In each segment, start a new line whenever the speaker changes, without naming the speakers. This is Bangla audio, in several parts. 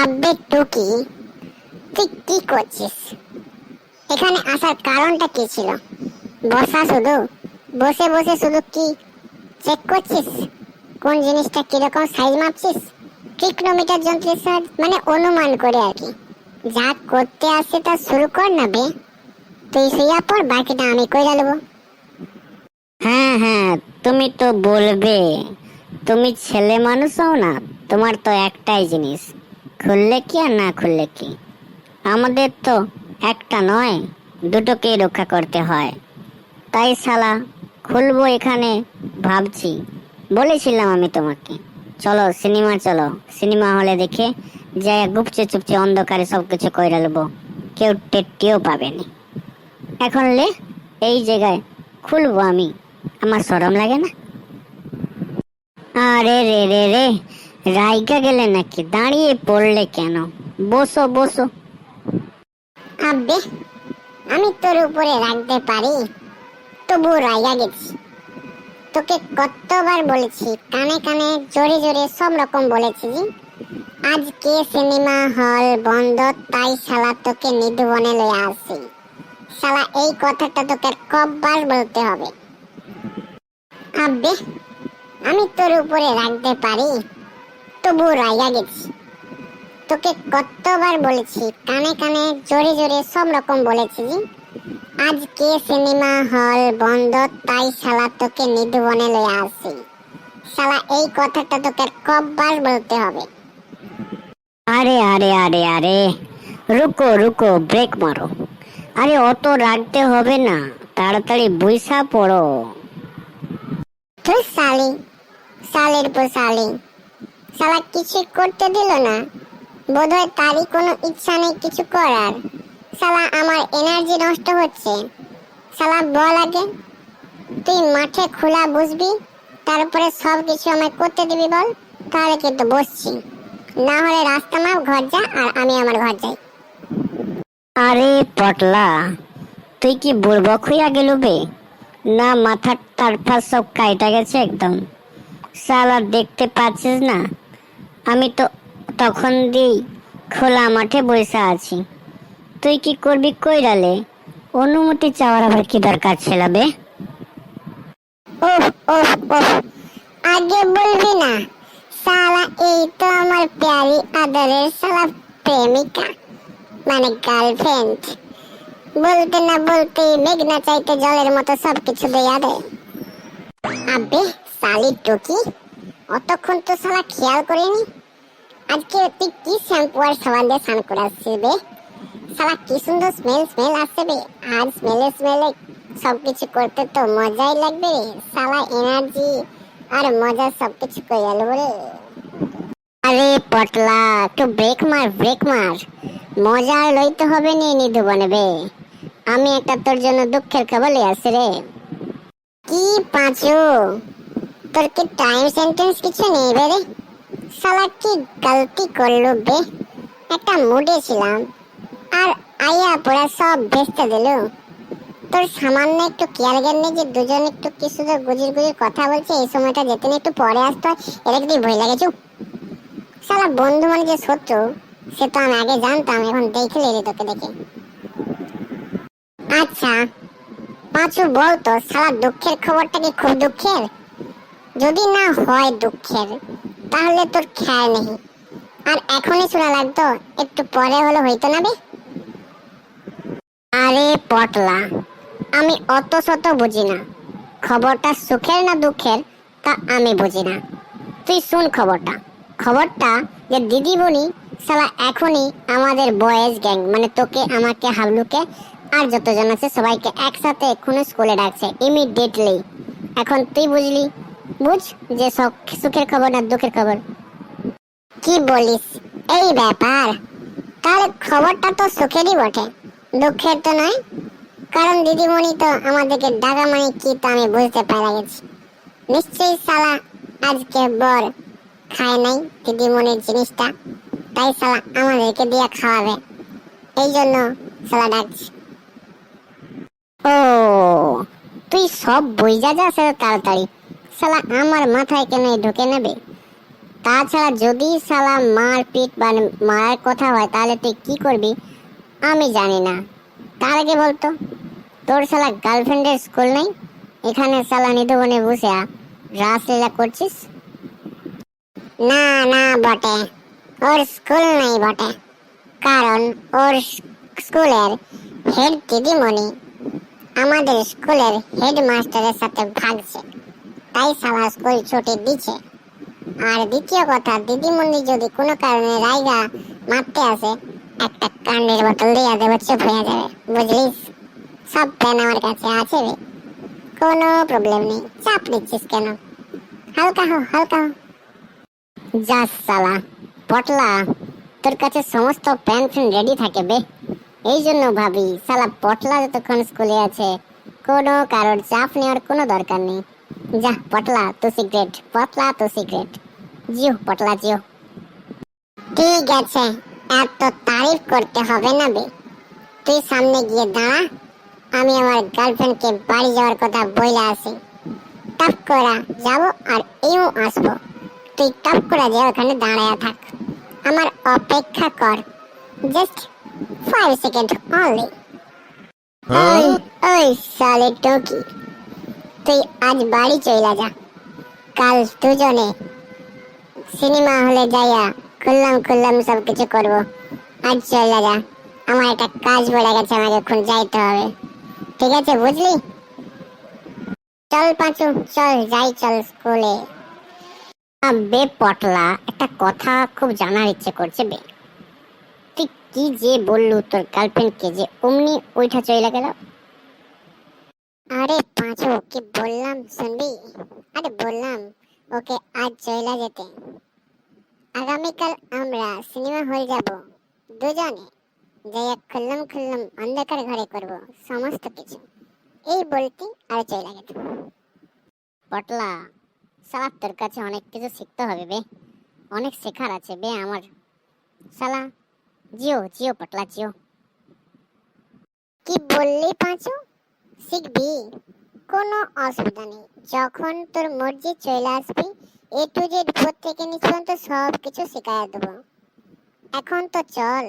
আব্বে টুকি তুই কি করছিস? এখানে আসার কারণটা কি ছিল? বসা শুধু? বসে বসে শুধু কি চেক করছিস? কোন জিনিসটা কীরকম সাইজ মাপছিস? ট্রিকনোমিটার যন্ত্রের সাহায্যে মানে অনুমান করে আর কি। যা করতে আসে তা শুরু কর না বে। তুই শুইয়া পর বাকিটা আমি কইরা নেব
হ্যাঁ হ্যাঁ তুমি তো বলবে। তুমি ছেলে মানুষও না, তোমার তো একটাই জিনিস। খুললে কি আর না খুললে কি? আমাদের তো একটা নয়, দুটোকেই রক্ষা করতে হয়। তাই শালা, খুলবো এখানে ভাবছি। বলেছিলাম আমি তোমাকে। চলো, সিনেমা চলো। সিনেমা হলে দেখে যাই গুপচে চুপচে অন্ধকারে সব কিছু কইরা নেব কেউ টেটটিও পাবেনি। এখন লে, এই জায়গায় খুলবো আমি। আমার সরম লাগে না? আরে রে রে রে রাইগা গেলে নাকি দাঁড়িয়ে পড়লে কেন? বসো বসো।
আব্বে, আমি তোর উপরে রাখতে পারি। তবু রাইয়া গেছি। তোকে কতবার বলেছি, কানে কানে, জোরে জোরে সব রকম বলেছি জি। আজকে সিনেমা হল বন্ধ, তাই শালা তোকে নিধুবনে লয়ে আসি শালা, এই কথাটা তোকে কববার বলতে হবে। আব্বে, আমি তোর উপরে রাখতে পারি। তবু রাইয়া গেছি। তোকে কতবার বলেছি কানে কানে জোরে জোরে সব রকম বলেছি আজকে সিনেমা হল বন্ধ তাই শালা তোকে নিধুবনে লয়ে আসি শালা এই কথাটা তোকে কববার বলতে হবে।
আরে আরে আরে আরে রুকো রুকো ব্রেক মারো। আরে অত রাখতে হবে না তাড়াতাড়ি বইসা পড়ো।
তুই শালি শালের পর শালি। শালা কিছু করতে দিল না। বোধহয় তারই কোনো ইচ্ছা নেই কিছু করার। শালা আমার এনার্জি নষ্ট হচ্ছে। শালা বল আগে। তুই মাঠে খোলা বসবি তারপরে সব কিছু আমায় করতে দিবি বল, তাহলে কিন্তু বসছি। না হলে রাস্তা মাপ, ঘর যা, আর আমি আমার ঘর যাই।
আরে পটলা তুই কি বুড়বক হইয়া গেল বে? না, মাথার তারফা সব কাইটা গেছে একদম। সালা দেখতে পাচ্ছিস না? আমি তো তখন দিই খোলা মাঠে বসে আছি। তুই কি করবি কইরালে অনুমতি চাওয়ার আবার কি দরকার ছিল বে?
ওহ ওহ ওহ আগে বলবি না সালা এই তো আমার প্যারি আদরের সালা প্রেমিকা মানে গার্লফ্রেন্ড বলতে না বলতে মেঘনা চাইতে জলের মতো সবকিছু দেয়া দেয়। আবে সালি টুকি? অতক্ষণ তো সালা খেয়াল করিনি। আজকে তুই কি শ্যাম্পু আর সাবান দিয়ে স্নান করাচ্ছিস বে? সালা কি সুন্দর স্মেল স্মেল আসছে বে। আর স্মেলে স্মেলে করতে তো মজাই লাগবে রে। সালা এনার্জি আর মজা করে গেল
আরে পটলা, একটু ব্রেক মার ব্রেক মার। মজা আর লইতে হবে নি নিধু বনবে আমি একটা তোর জন্য দুঃখের খবর আসছি রে।
কি পাঁচু? তোর কি টাইম সেন্টেন্স কিছু নেই বে রে। সালা কি গলতি করল বে? একটা মুডে ছিলাম। আর আইয়া পুরা সব ভেস্তে দিল। তোর সামান্য একটু কেয়ার জ্ঞান যে দুজন একটু কি সুন্দর গুজির গুজির কথা বলছে, এই সময়টা যেতে একটু পরে আসতে হয় এটা কি ভয় লাগে চুপ? সালা বন্ধু মানে যে শত্রু, সে তো আমি আগে জানতাম, এখন দেখে লেগে তোকে দেখে। আচ্ছা পাঁচু বলতো সালা দুঃখের খবরটা কি খুব দুঃখের? যদি না হয় দুঃখের, তাহলে তোর খেয়াল নেই। আর এখনই শোনা লাগতো, একটু পরে হলে হইতো না বে?
আরে পটলা,
আমি অত শত বুঝি না। খবরটা সুখের না দুঃখের, তা আমি বুঝি না। তুই শুন খবরটা। খবরটা যে দিদি দিদিমণি সালা এখনই আমাদের বয়েজ গ্যাং মানে তোকে, আমাকে, হাবলুকে আর যতজন আছে সবাইকে একসাথে এক্ষুনি স্কুলে ডাকছে, ইমিডিয়েটলি। এখন তুই বুঝলি বুঝ যে সুখের খবর না দুঃখের খবর। কি বলিস? এই ব্যাপার। তাহলে খবরটা তো সুখেরই বটে, দুঃখের তো নয়। কারণ দিদিমণি তো আমাদেরকে ডাকা মানে কি তো আমি বুঝতে পারা গেছি। নিশ্চয়ই সালা আজকে বর খায় নাই দিদিমণির জিনিসটা, তাই সালা আমাদেরকে দিয়ে খাওয়াবে। এই জন্য সালা ডাকছি।
ও, তুই সব বইজা এত তাড়াতাড়ি।
সালা আমার মাথায় কেন ঢুকে নেবে তাছাড়া যদি শালা মারপিট বা মারার কথা হয়, তাহলে তুই কি করবি? আমি জানি না। তার আগে বলতো, তোর শালা গার্লফ্রেন্ডের স্কুল নেই? এখানে শালা নিধবনে বসে রাসলীলা করছিস? না না বটে। ওর স্কুল নেই বটে। কারণ ওর স্কুলের হেড দিদিমণি আমাদের স্কুলের হেডমাস্টারের সাথে ভাগছে। তাই সালা স্কুল ছুটি দিচ্ছে আর দ্বিতীয় কথা, দিদিমণি যদি কোনো কারণে রাইগা মারতে আসে, একটা কান্ডের বোতল দিয়ে দেবো, চুপ হয়ে যাবে। বুঝলিস? সব প্ল্যান আমার কাছে আছে রে। কোনো প্রবলেম নেই। চাপ নিচ্ছিস কেন? হালকা হো হালকা হো। যা সালা পটলা, তোর কাছে সমস্ত প্যান ফ্যান রেডি থাকে বে। এই জন্য ভাবি সালা পটলা যতক্ষণ স্কুলে আছে, কোনো কারোর চাপ নেওয়ার কোনো দরকার নেই। যা পটলা তো সিক্রেট পটলা তো সিক্রেট জিও পটলা জিও ঠিক আছে এত তারিফ করতে হবে না বে। তুই সামনে গিয়ে দাঁড়া আমি আমার গার্লফ্রেন্ডকে বাড়ি যাওয়ার কথা বইলে আসি টপ করা যাব আর এও আসব। তুই টপ করে যে ওখানে দাঁড়ায় থাক। আমার অপেক্ষা কর। জাস্ট ফাইভ সেকেন্ড অনলি ওই ওই সালে টকি। তুই আজ বাড়ি চলে যা। কাল দুজনে সিনেমা হলে যাইয়া খুললাম খুললাম সব কিছু করব। আজ চলে যা। আমার একটা কাজ পড়ে গেছে, আমাকে এখন যাইতে হবে। ঠিক আছে, বুঝলি? চল পাঁচু, চল যাই, চল স্কুলে বে পটলা, একটা কথা খুব জানার ইচ্ছে করছে বে। তুই কি যে বললু তোর গার্লফ্রেন্ডকে যে অমনি ওইটা চলে গেল? আরে পাঁচু কি বললাম, শুনবি? আরে বললাম, ওকে আজ চলে যেতে। আগামীকাল আমরা সিনেমা হল যাব, দুজনে। যাইয়া খুললাম খুললাম অন্ধকার ঘরে করব, সমস্ত কিছু। এই বলতে আর চলে গেল পটলা সালা তোর কাছে অনেক কিছু শিখতে হবে বে। অনেক শেখার আছে বে আমার। সালা জিও জিও পটলা, জিও। কি বললি পাঁচু? শিখবি? কোনো অসুবিধা নেই। যখন তোর মর্জি চলে আসবি এ টু জেড ভোর থেকে নিচ পর্যন্ত সব কিছু শেখায় দেবো। এখন তো চল,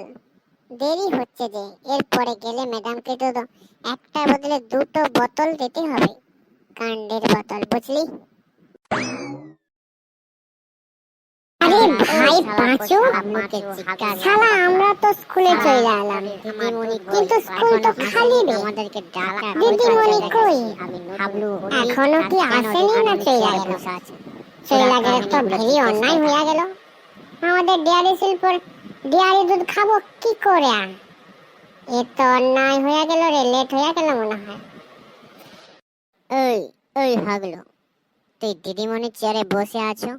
দেরি হচ্ছে যে। এরপরে গেলে ম্যাডামকে তো একটা বদলে দুটো বোতল দিতে হবে। কাণ্ডের বোতল, বুঝলি? আরে ভাই পাঁচু শালা আমরা তো স্কুলে চলে এলাম। কিন্তু স্কুল তো খালি রে দিদিমণি কই? এখনও কি আসেনি না চলে গেল চলে গেলে তো ভেরি অন্যায় হয়ে গেল। আমাদের ডেয়ারি শিল্পর ডেয়ারি দুধ খাব কি করে? এ তো অন্যায় হয়ে গেল রে লেট হয়ে গেল মনে হয়।
ওই ওই হাগলো তুই দিদিমণি চেয়ারে বসে আছো?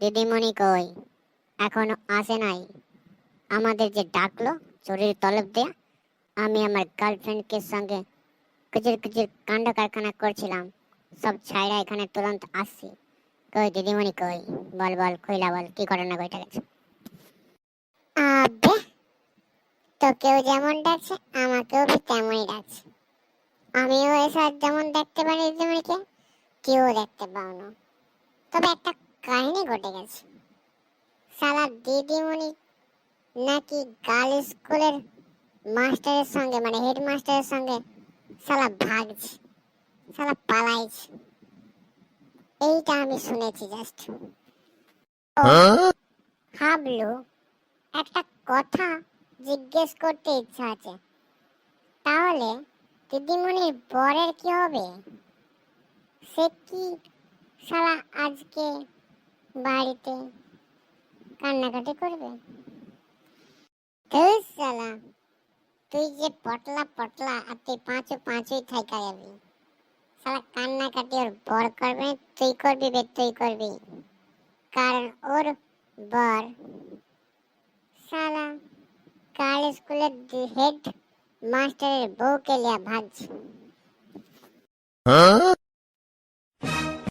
দিদিমণি কই? এখনও আসে নাই। আমাদের যে ডাকলো, চোরের তলব দেয়া, আমি আমার গার্লফ্রেন্ডকে সঙ্গে কুচির কুচির কাণ্ড কারখানা করছিলাম। সব ছাইরা এখানে তুরন্ত আসছি। কই দিদিমণি কই? বল বল, কইলা বল, কি ঘটনা কইটা গেছে?
আবে তোকেও যেমন ডাকছে, আমাকেও তেমনই ডাকছে। আমিও এসব যেমন দেখতে পারি দিদিমণিকে, কেউ দেখতে পাও না তবে একটা কাহিনী ঘটে গেছে। সালা দিদিমণি নাকি গার্ল স্কুলের মাস্টারের সঙ্গে মানে হেড মাস্টারের সঙ্গে সালা ভাগছে সালা পালাইছে। এইটা আমি শুনেছি জাস্ট হাবলু একটা কথা জিজ্ঞেস করতে ইচ্ছা আছে। তাহলে দিদিমণির বরের কি হবে? সে কি সারা আজকে বাড়িতে কান্নাকাটি করবে? সালা তুই যে পটলা পটলা আর তুই পাঁচও পাঁচই থাকা যাবি। সালা কান্নাকাটি ওর বর করবে, তুই করবি বে, তুই করবি। কারণ ওর বর সালা কাল স্কুলের হেড মাস্টারের বউকে লিয়া ভাগছে